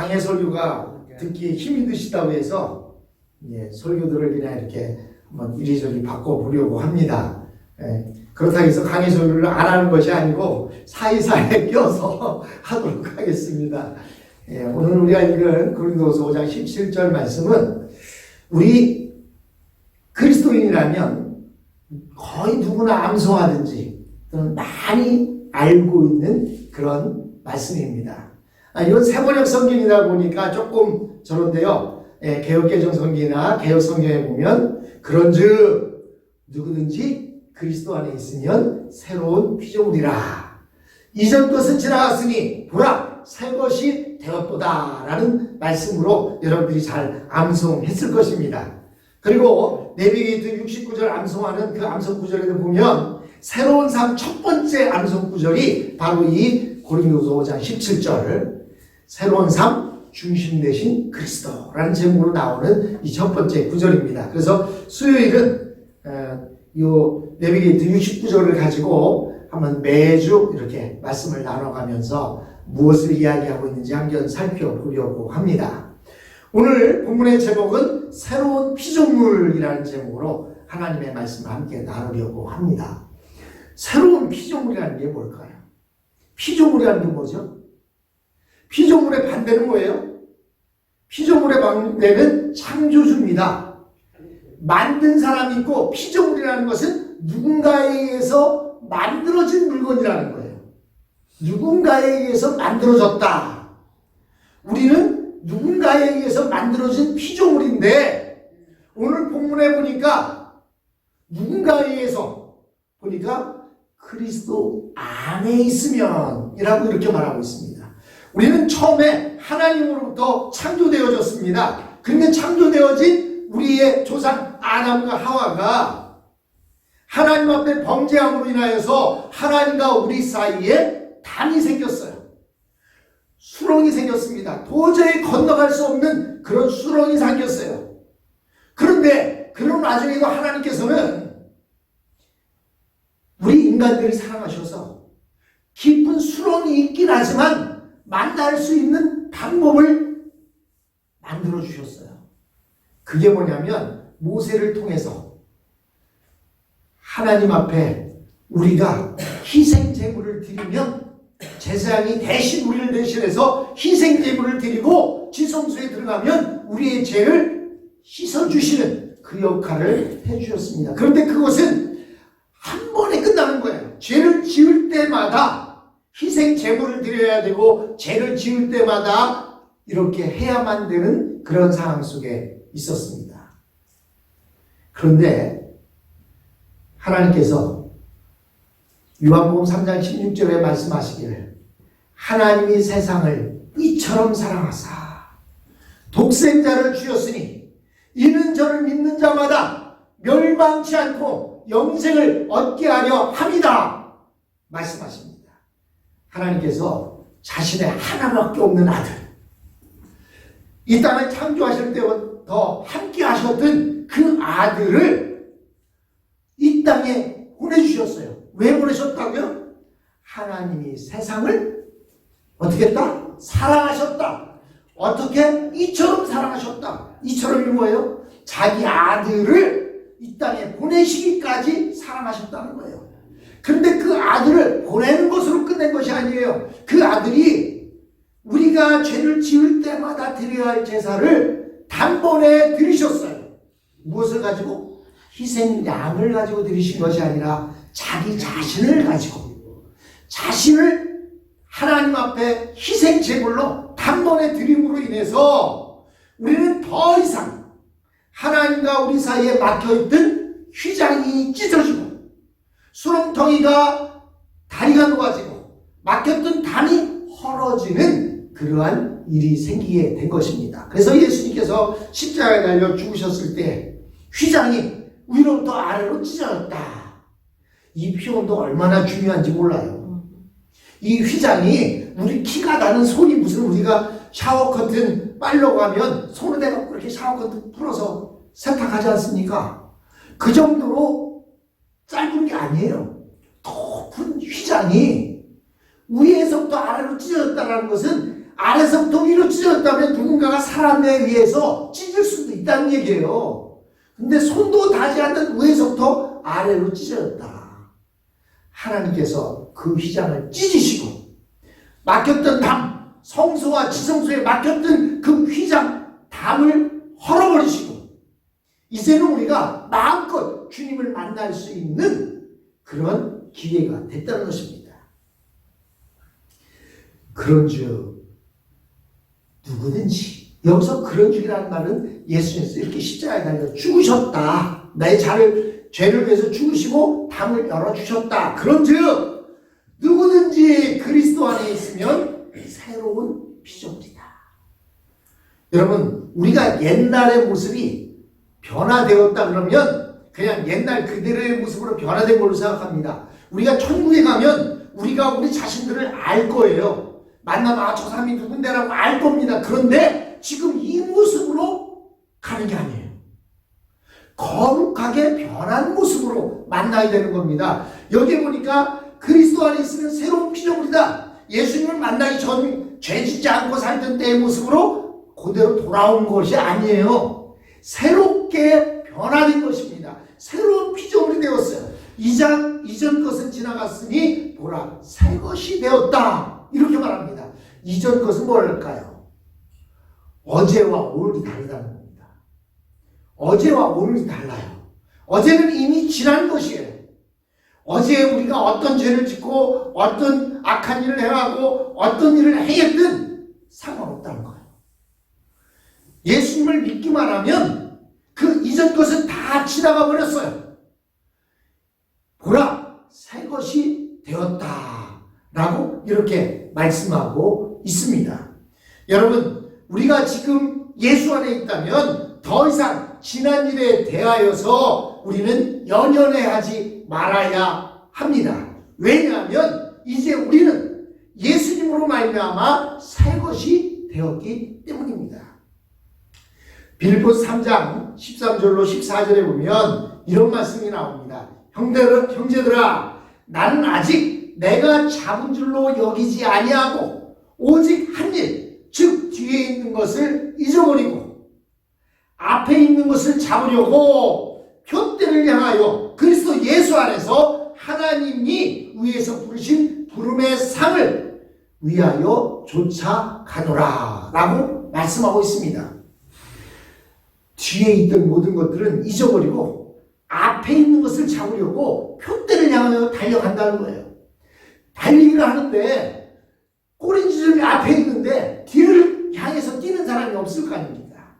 강해 설교가 듣기에 힘이 드시다고 해서 예, 설교들을 그냥 이렇게 한번 이리저리 바꿔보려고 합니다. 예, 그렇다고 해서 강해 설교를 안 하는 것이 아니고 사이사이에 껴서 하도록 하겠습니다. 예, 오늘 우리가 읽은 고린도서 5장 17절 말씀은 우리 그리스도인이라면 거의 누구나 암송하든지 또는 많이 알고 있는 그런 말씀입니다. 아, 이건 세번역 성경이다 보니까 조금 저런데요. 예, 개혁개정 성경이나 개혁 성경에 보면 그런즉 누구든지 그리스도 안에 있으면 새로운 피조물이라. 이전 것은 지나갔으니 보라 새 것이 되었도다라는 말씀으로 여러분들이 잘 암송했을 것입니다. 그리고 내비게이트 69절 암송하는 그 암송 구절에도 보면 새로운 삶 첫 번째 암송 구절이 바로 이 고린도서 5장 17절 새로운 삶 중심 대신 그리스도라는 제목으로 나오는 이 첫 번째 구절입니다. 그래서 수요일은 어, 이 내비게이트 69절을 가지고 한번 매주 이렇게 말씀을 나눠가면서 무엇을 이야기하고 있는지 한번 살펴보려고 합니다. 오늘 본문의 제목은 새로운 피조물이라는 제목으로 하나님의 말씀을 함께 나누려고 합니다. 새로운 피조물이라는 게 뭘까요? 피조물이라는 게 뭐죠? 피조물의 반대는 뭐예요? 피조물의 반대는 창조주입니다. 만든 사람이 있고 피조물이라는 것은 누군가에 의해서 만들어진 물건이라는 거예요. 누군가에 의해서 만들어졌다. 우리는 누군가에 의해서 만들어진 피조물인데 오늘 본문에 보니까 누군가에 의해서 보니까 그리스도 안에 있으면 이라고 이렇게 말하고 있습니다. 우리는 처음에 하나님으로부터 창조되어졌습니다. 근데 창조되어진 우리의 조상 아담과 하와가 하나님 앞에 범죄함으로 인하여서 하나님과 우리 사이에 담이 생겼어요. 수렁이 생겼습니다. 도저히 건너갈 수 없는 그런 수렁이 생겼어요. 그런데 그런 와중에도 하나님께서는 우리 인간들이 사랑하셔서 깊은 수렁이 있긴 하지만 만날 수 있는 방법을 만들어 주셨어요. 그게 뭐냐면 모세를 통해서 하나님 앞에 우리가 희생 제물을 드리면 제사장이 대신 우리를 대신해서 희생 제물을 드리고 지성소에 들어가면 우리의 죄를 씻어 주시는 그 역할을 해 주셨습니다. 그런데 그것은 한 번에 끝나는 거예요. 죄를 지을 때마다 희생 제물을 드려야 되고 죄를 지을 때마다 이렇게 해야만 되는 그런 상황 속에 있었습니다. 그런데 하나님께서 요한복음 3장 16절에 말씀하시기를 하나님이 세상을 이처럼 사랑하사 독생자를 주셨으니 이는 저를 믿는 자마다 멸망치 않고 영생을 얻게 하려 함이다 말씀하십니다. 하나님께서 자신의 하나밖에 없는 아들 이 땅을 창조하실 때부터 함께 하셨던 그 아들을 이 땅에 보내주셨어요. 왜 보내셨다고요? 하나님이 세상을 어떻게 했다? 사랑하셨다. 어떻게? 이처럼 사랑하셨다. 이처럼이 뭐예요? 자기 아들을 이 땅에 보내시기까지 사랑하셨다는 거예요. 그런데 그 아들을 보내는 것으로 끝낸 것이 아니에요. 그 아들이 우리가 죄를 지을 때마다 드려야 할 제사를 단번에 드리셨어요. 무엇을 가지고? 희생 양을 가지고 드리신 것이 아니라 자기 자신을 가지고 자신을 하나님 앞에 희생 제물로 단번에 드림으로 인해서 우리는 더 이상 하나님과 우리 사이에 막혀있던 휘장이 찢어지고 수렁텅이가 다리가 녹아지고 막혔던 담이 헐어지는 그러한 일이 생기게 된 것입니다. 그래서 예수님께서 십자가에 달려 죽으셨을 때 휘장이 위로부터 아래로 찢어졌다. 이 표현도 얼마나 중요한지 몰라요. 이 휘장이 우리 키가 나는 손이 무슨 우리가 샤워 커튼 빨려고 하면 손을 대갖고 이렇게 샤워 커튼 풀어서 세탁하지 않습니까? 그 정도로 짧은 게 아니에요. 높은 휘장이 위에서부터 아래로 찢어졌다는 것은 아래서부터 위로 찢어졌다면 누군가가 사람에 의해서 찢을 수도 있다는 얘기예요. 근데 손도 닿지 않는 위에서부터 아래로 찢어졌다. 하나님께서 그 휘장을 찢으시고 막혔던 담, 성소와 지성소에 막혔던 그 휘장, 담을 헐어버리시고 이제는 우리가 마음껏 주님을 만날 수 있는 그런 기회가 됐다는 것입니다. 그런즉 누구든지 여기서 그런즉이라는 말은 예수님께서 이렇게 십자가에 달려 죽으셨다. 나의 자를 죄를 위해서 죽으시고 담을 열어 주셨다. 그런즉 누구든지 그리스도 안에 있으면 새로운 피조물이다. 여러분 우리가 옛날의 모습이 변화되었다 그러면 그냥 옛날 그대로의 모습으로 변화된 걸로 생각합니다. 우리가 천국에 가면 우리가 우리 자신들을 알 거예요. 만나면 아, 저 사람이 누군데라고 알 겁니다. 그런데 지금 이 모습으로 가는 게 아니에요. 거룩하게 변한 모습으로 만나야 되는 겁니다. 여기 보니까 그리스도 안에 있으면 새로운 피조물이다. 예수님을 만나기 전 죄 짓지 않고 살던 때의 모습으로 그대로 돌아온 것이 아니에요. 새롭게 변화된 것입니다. 새로운 피조물이 되었어요. 이장 이전 것은 지나갔으니 보라 새 것이 되었다. 이렇게 말합니다. 이전 것은 뭘까요? 어제와 오늘이 다르다는 겁니다. 어제와 오늘이 달라요. 어제는 이미 지난 것이에요. 어제 우리가 어떤 죄를 짓고 어떤 악한 일을 행하고 어떤 일을 행했든 상관없다는 거예요. 예수님을 믿기만 하면 그 이전 지나가 버렸어요. 보라, 새 것이 되었다. 라고 이렇게 말씀하고 있습니다. 여러분, 우리가 지금 예수 안에 있다면 더 이상 지난 일에 대하여서 우리는 연연해 하지 말아야 합니다. 왜냐하면 이제 우리는 예수님으로 말미암아 새 것이 되었기 때문입니다. 빌보 3장 13절로 14절에 보면 이런 말씀이 나옵니다. 형제들, 형제들아 나는 아직 내가 잡은 줄로 여기지 아니하고 오직 한 일, 즉 뒤에 있는 것을 잊어버리고 앞에 있는 것을 잡으려고 표대를 향하여 그리스도 예수 안에서 하나님이 위에서 부르신 부름의 상을 위하여 쫓아가노라 라고 말씀하고 있습니다. 뒤에 있던 모든 것들은 잊어버리고 앞에 있는 것을 잡으려고 표대를 향하여 달려간다는 거예요. 달리기를 하는데 꼬리지점이 앞에 있는데 뒤를 향해서 뛰는 사람이 없을 거 아닙니까?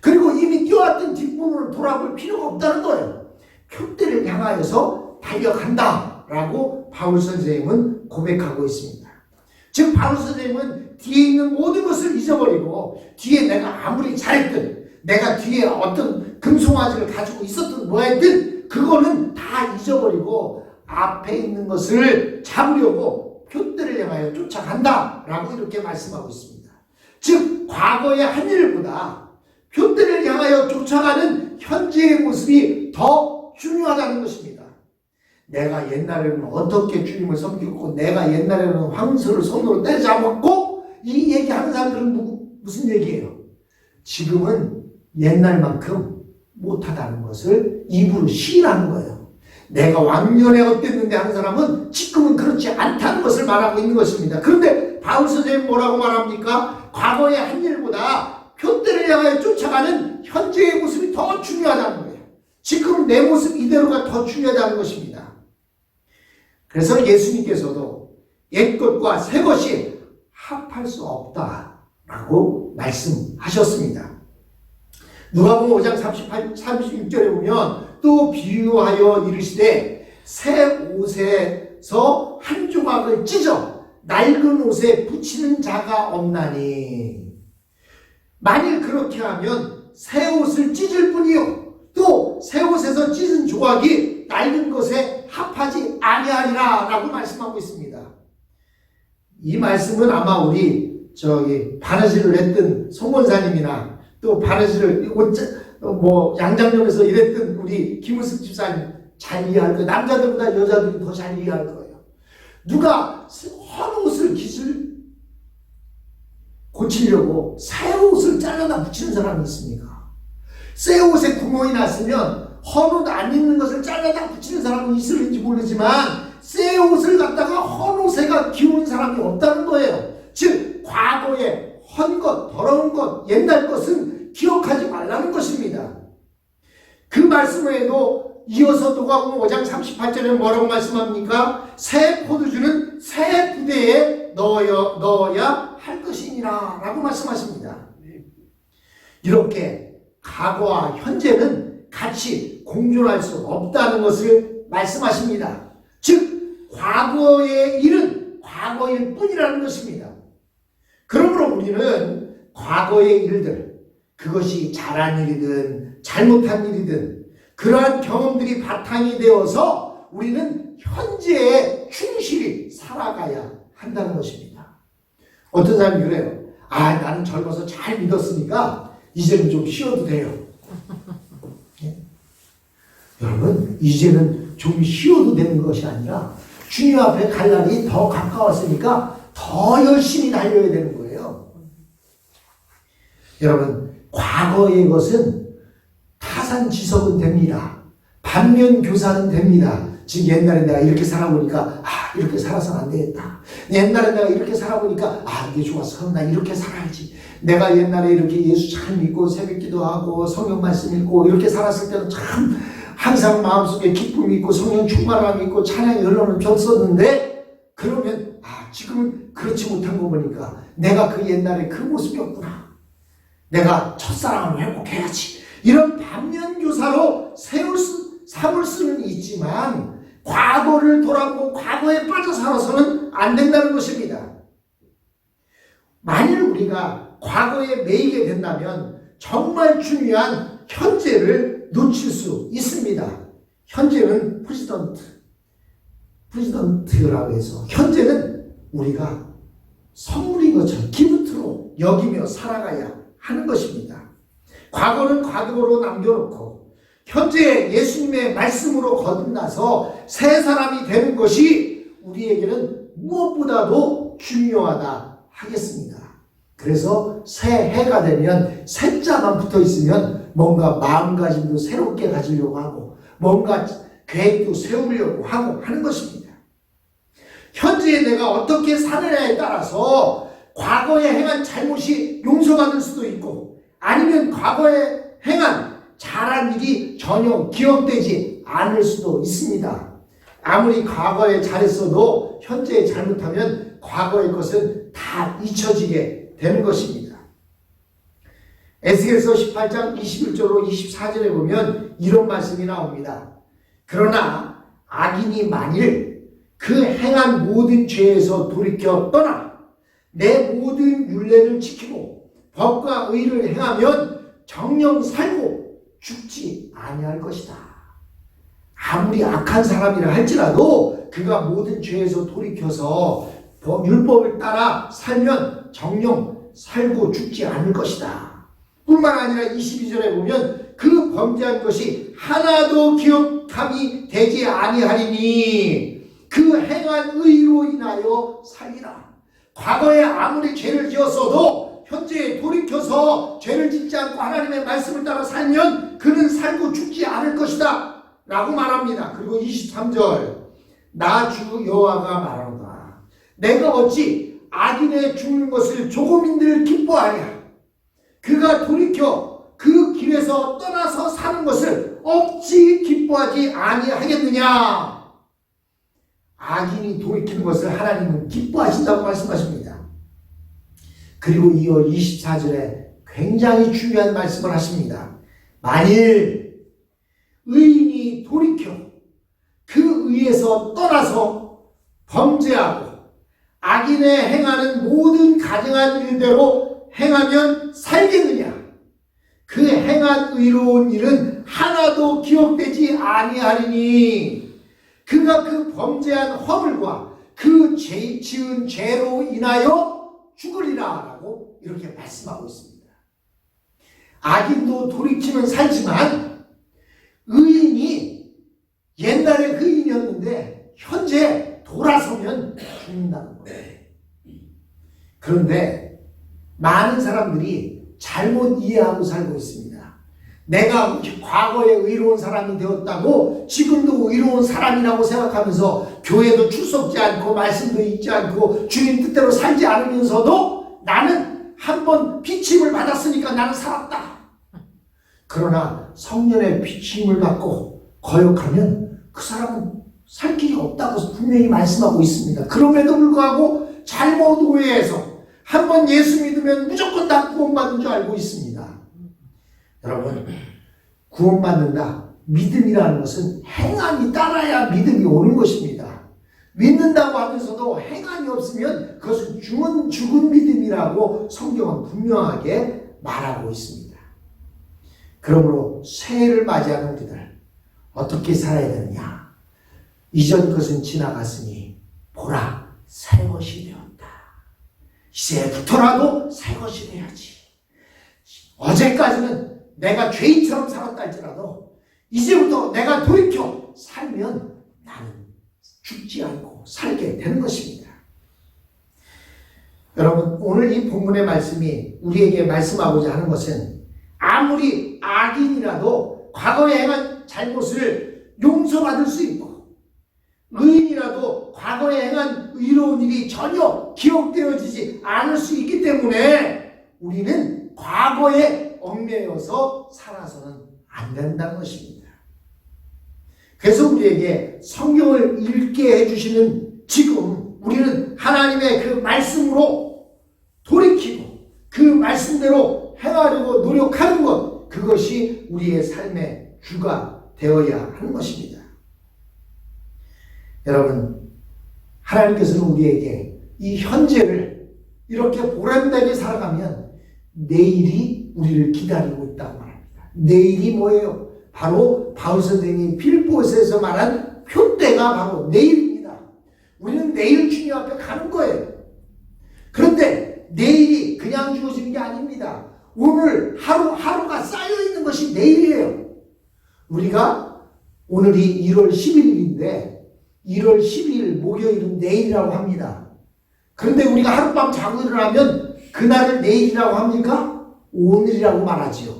그리고 이미 뛰어왔던 뒷부분을 돌아볼 필요가 없다는 거예요. 표대를 향하여서 달려간다라고 바울 선생님은 고백하고 있습니다. 즉 바울 선생님은 뒤에 있는 모든 것을 잊어버리고 뒤에 내가 아무리 잘했든 내가 뒤에 어떤 금송아지를 가지고 있었던 뭐였든 그거는 다 잊어버리고 앞에 있는 것을 잡으려고 표대를 향하여 쫓아간다라고 이렇게 말씀하고 있습니다. 즉 과거의 한 일보다 표대를 향하여 쫓아가는 현재의 모습이 더 중요하다는 것입니다. 내가 옛날에는 어떻게 주님을 섬기고 내가 옛날에는 황소를 손으로 때려잡았고 이 얘기하는 사람들은 무슨 얘기예요? 지금은 옛날만큼 못하다는 것을 입으로 시인하는 거예요. 내가 왕년에 어땠는데 하는 사람은 지금은 그렇지 않다는 것을 말하고 있는 것입니다. 그런데 바울 선생님 뭐라고 말합니까? 과거의 한 일보다 표대를 향하여 쫓아가는 현재의 모습이 더 중요하다는 거예요. 지금 내 모습 이대로가 더 중요하다는 것입니다. 그래서 예수님께서도 옛 것과 새 것이 합할 수 없다라고 말씀하셨습니다. 누가복음 5장 38, 36절에 보면 또 비유하여 이르시되 새 옷에서 한 조각을 찢어 낡은 옷에 붙이는 자가 없나니 만일 그렇게 하면 새 옷을 찢을 뿐이요 또 새 옷에서 찢은 조각이 낡은 것에 합하지 아니하리라 라고 말씀하고 있습니다. 이 말씀은 아마 우리 저기 바느질을 했던 송원사님이나 또 바느질을 뭐 양장점에서 일했던 우리 김우숙 집사님 잘 이해할 거예요. 남자들보다 여자들이 더 잘 이해할 거예요. 누가 헌 옷을 뭡니까? 고치려고 새 옷을 잘라다 붙이는 사람이 있습니까? 새 옷에 구멍이 났으면 헌 옷 안 입는 것을 잘라다 붙이는 사람은 있을지 모르지만 새 옷을 갖다가 헌 옷에가 기우는 사람이 없다는 거예요. 즉 과거에 헌 것, 더러운 것, 옛날 것은 기억하지 말라는 것입니다. 그 말씀에도 이어서 누가복음 5장 38절에 뭐라고 말씀합니까? 새 포도주는 새 부대에 넣어야, 넣어야 할 것이니라 라고 말씀하십니다. 이렇게 과거와 현재는 같이 공존할 수 없다는 것을 말씀하십니다. 즉, 과거의 일은 과거일 뿐이라는 것입니다. 그러므로 우리는 과거의 일들, 그것이 잘한 일이든 잘못한 일이든 그러한 경험들이 바탕이 되어서 우리는 현재에 충실히 살아가야 한다는 것입니다. 어떤 사람이 그래요. 아, 나는 젊어서 잘 믿었으니까 이제는 좀 쉬어도 돼요. 예? 여러분, 이제는 좀 쉬어도 되는 것이 아니라 주님 앞에 갈 날이 더 가까웠으니까 더 열심히 달려야 되는 거예요. 여러분, 과거의 것은 타산지석은 됩니다. 반면 교사는 됩니다. 즉 옛날에 내가 이렇게 살아보니까 아 이렇게 살아서는 안 되겠다. 옛날에 내가 이렇게 살아보니까 아 이게 좋았어. 그럼 나 이렇게 살아야지. 내가 옛날에 이렇게 예수 잘 믿고 새벽기도 하고 성경 말씀 읽고 이렇게 살았을 때는 참 항상 마음속에 기쁨이 있고 성령 충만함이 있고 찬양이 흘러는 폈었는데 그러면 아 지금은 그렇지 못한 거 보니까 내가 그 옛날에 그 모습이었구나. 내가 첫사랑을 회복해야지. 이런 반면교사로 세울 수, 삼을 수는 있지만 과거를 돌아보고 과거에 빠져 살아서는 안 된다는 것입니다. 만일 우리가 과거에 매이게 된다면 정말 중요한 현재를 놓칠 수 있습니다. 현재는 프리지던트, 프리지던트라고 해서 현재는 우리가 선물인 것처럼 기프트로 여기며 살아가야 하는 것입니다. 과거는 과거로 남겨놓고 현재 예수님의 말씀으로 거듭나서 새 사람이 되는 것이 우리에게는 무엇보다도 중요하다 하겠습니다. 그래서 새 해가 되면 새자만 붙어 있으면 뭔가 마음가짐도 새롭게 가지려고 하고 뭔가 계획도 세우려고 하고 하는 것입니다. 현재 내가 어떻게 사느냐에 따라서 과거에 행한 잘못이 용서받을 수도 있고 아니면 과거에 행한 잘한 일이 전혀 기억되지 않을 수도 있습니다. 아무리 과거에 잘했어도 현재에 잘못하면 과거의 것은 다 잊혀지게 되는 것입니다. 에스겔서 18장 21절로 24절에 보면 이런 말씀이 나옵니다. 그러나 악인이 만일 그 행한 모든 죄에서 돌이켜 떠나 내 모든 율례를 지키고 법과 의를 행하면 정령 살고 죽지 아니할 것이다. 아무리 악한 사람이라 할지라도 그가 모든 죄에서 돌이켜서 법- 율법을 따라 살면 정령 살고 죽지 않을 것이다. 뿐만 아니라 22절에 보면 그 범죄한 것이 하나도 기억함이 되지 아니하리니 그 행한 의로 인하여 살리라. 과거에 아무리 죄를 지었어도 현재에 돌이켜서 죄를 짓지 않고 하나님의 말씀을 따라 살면 그는 살고 죽지 않을 것이다. 라고 말합니다. 그리고 23절. 나 주 여호와가 말하노라. 내가 어찌 악인의 죽는 것을 조금인들 기뻐하냐. 그가 돌이켜 그 길에서 떠나서 사는 것을 어찌 기뻐하지 아니하겠느냐. 악인이 돌이키는 것을 하나님은 기뻐하신다고 말씀하십니다. 그리고 이어 24절에 굉장히 중요한 말씀을 하십니다. 만일 의인이 돌이켜 그 의에서 떠나서 범죄하고 악인의 행하는 모든 가증한 일대로 행하면 살겠느냐? 그 행한 의로운 일은 하나도 기억되지 아니하리니 그가 그 범죄한 허물과 그 죄, 지은 죄로 인하여 죽으리라 라고 이렇게 말씀하고 있습니다. 악인도 돌이키면 살지만 의인이 옛날에 의인이었는데 현재 돌아서면 죽는다는 거예요. 그런데 많은 사람들이 잘못 이해하고 살고 있습니다. 내가 과거에 의로운 사람이 되었다고 지금도 의로운 사람이라고 생각하면서 교회도 출석지 않고 말씀도 읽지 않고 주님 뜻대로 살지 않으면서도 나는 한번 비침을 받았으니까 나는 살았다. 그러나 성년의 비침을 받고 거역하면 그 사람은 살 길이 없다고 분명히 말씀하고 있습니다. 그럼에도 불구하고 잘못 오해해서 한번 예수 믿으면 무조건 다 구원받은 줄 알고 있습니다. 여러분, 구원받는다. 믿음이라는 것은 행함이 따라야 믿음이 오는 것입니다. 믿는다고 하면서도 행함이 없으면 그것은 죽은, 죽은 믿음이라고 성경은 분명하게 말하고 있습니다. 그러므로 새해를 맞이하는 우리들, 어떻게 살아야 되느냐? 이전 것은 지나갔으니, 보라, 새 것이 되었다. 이제부터라도 새 것이 돼야지. 어제까지는 내가 죄인처럼 살았다 할지라도 이제부터 내가 돌이켜 살면 나는 죽지 않고 살게 되는 것입니다. 여러분, 오늘 이 본문의 말씀이 우리에게 말씀하고자 하는 것은 아무리 악인이라도 과거에 행한 잘못을 용서받을 수 있고 의인이라도 과거에 행한 의로운 일이 전혀 기억되어지지 않을 수 있기 때문에 우리는 과거에 얽매여서 살아서는 안 된다는 것입니다. 그래서 우리에게 성경을 읽게 해주시는 지금 우리는 하나님의 그 말씀으로 돌이키고 그 말씀대로 행하려고 노력하는 것, 그것이 우리의 삶의 주가 되어야 하는 것입니다. 여러분, 하나님께서는 우리에게 이 현재를 이렇게 보람되게 살아가면 내일이 우리를 기다리고 있다고 말합니다. 내일이 뭐예요? 바로 바울 선생님이 필보스에서 말한 표대가 바로 내일입니다. 우리는 내일 주님 앞에 가는 거예요. 그런데 내일이 그냥 주어지는 게 아닙니다. 오늘 하루 하루가 쌓여 있는 것이 내일이에요. 우리가 오늘이 1월 11일인데 1월 12일 목요일은 내일이라고 합니다. 그런데 우리가 하룻밤 자고 일어나면 그날을 내일이라고 합니까? 오늘이라고 말하지요.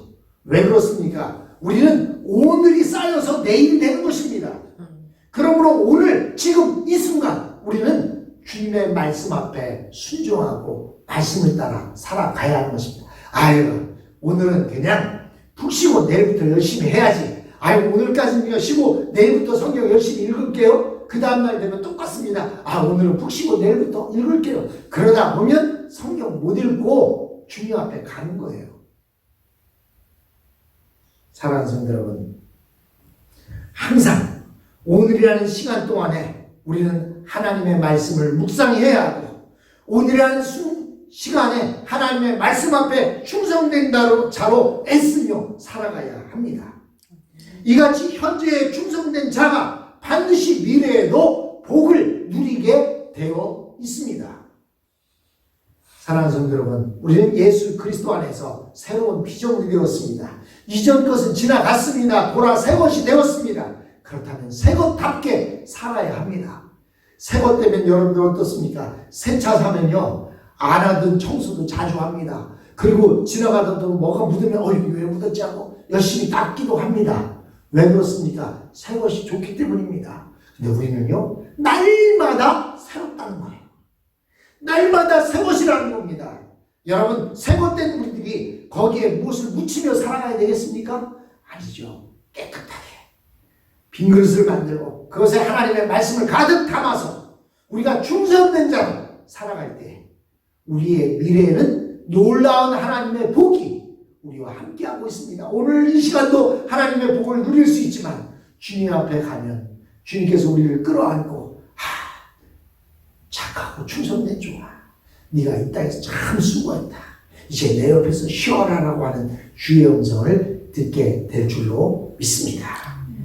왜 그렇습니까? 우리는 오늘이 쌓여서 내일이 되는 것입니다. 그러므로 오늘 지금 이 순간 우리는 주님의 말씀 앞에 순종하고 말씀을 따라 살아가야 하는 것입니다. 아유 오늘은 그냥 푹 쉬고 내일부터 열심히 해야지. 아유 오늘까지는 쉬고 내일부터 성경 열심히 읽을게요. 그 다음날 되면 똑같습니다. 아 오늘은 푹 쉬고 내일부터 읽을게요. 그러다 보면 성경 못 읽고 주님 앞에 가는 거예요. 사랑하는 성도 여러분, 항상 오늘이라는 시간 동안에 우리는 하나님의 말씀을 묵상해야 하고 오늘이라는 수, 시간에 하나님의 말씀 앞에 충성된 자로 애쓰며 살아가야 합니다. 이같이 현재에 충성된 자가 반드시 미래에도 복을 누리게 되어 있습니다. 사랑하는 성도 여러분, 우리는 예수 그리스도 안에서 새로운 피조물이 되었습니다. 이전 것은 지나갔습니다. 보라 새 것이 되었습니다. 그렇다면 새 것답게 살아야 합니다. 새 것 되면 여러분들 어떻습니까? 새 차 사면요. 안 하던 청소도 자주 합니다. 그리고 지나가던 뭐가 묻으면 어이 왜 묻었지 하고 열심히 닦기도 합니다. 왜 그렇습니까? 새 것이 좋기 때문입니다. 근데 우리는요. 날마다 새롭다는 거예요. 날마다 새 것이라는 겁니다. 여러분 새것된 우리들이 거기에 무엇을 묻히며 살아가야 되겠습니까? 아니죠. 깨끗하게 빈 그릇을 만들고 그것에 하나님의 말씀을 가득 담아서 우리가 충성된 자로 살아갈 때 우리의 미래에는 놀라운 하나님의 복이 우리와 함께하고 있습니다. 오늘 이 시간도 하나님의 복을 누릴 수 있지만 주님 앞에 가면 주님께서 우리를 끌어안고 종아 네가 이 땅에서 참 수고했다. 이제 내 옆에서 쉬어라라고 하는 주의 음성을 듣게 될 줄로 믿습니다.